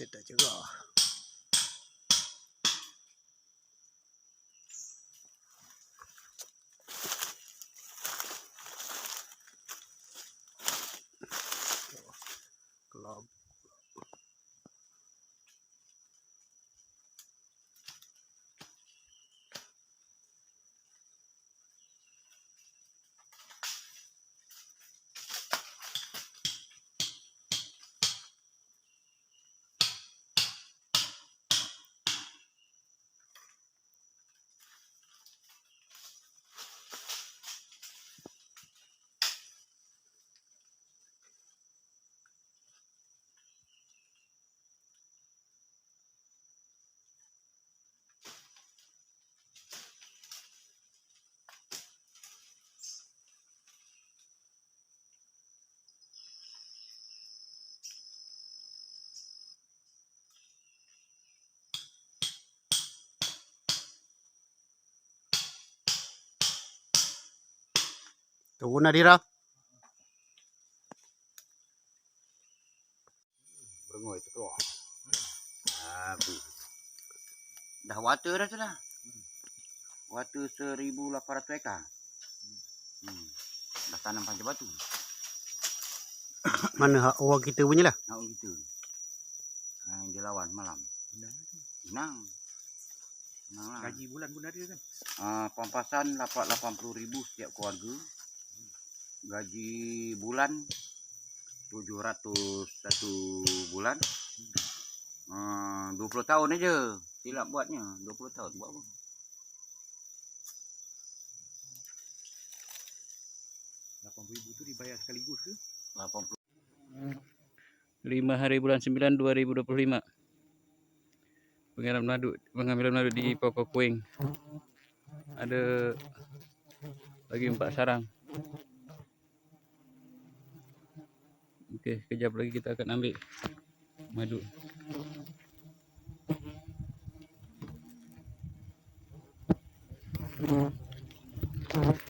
してたけど。Turun Nadira. Berengoi tu keluar. Habis. Dah water dah tu dah. Water 1800 ekar. Hmm. Dah tanam panjang batu. Mana hak orang kita punya lah. Nak kita. Ha, dia lawan malam. Menang. Menang lah. Gaji bulan pun ada kan? Uh, pampasan dapat 80,000 setiap keluarga. Gaji bulan 700 satu bulan. Uh, 20 tahun aja. Silap buatnya. 20 tahun buat apa? RM80,000 tu dibayar sekaligus ke? 80 5 hari bulan 9 2025 pengambilan menaduk pengambilan menaduk di pokok kuing ada lagi empat sarang Okey, kejap lagi kita akan ambil madu. Mm-hmm.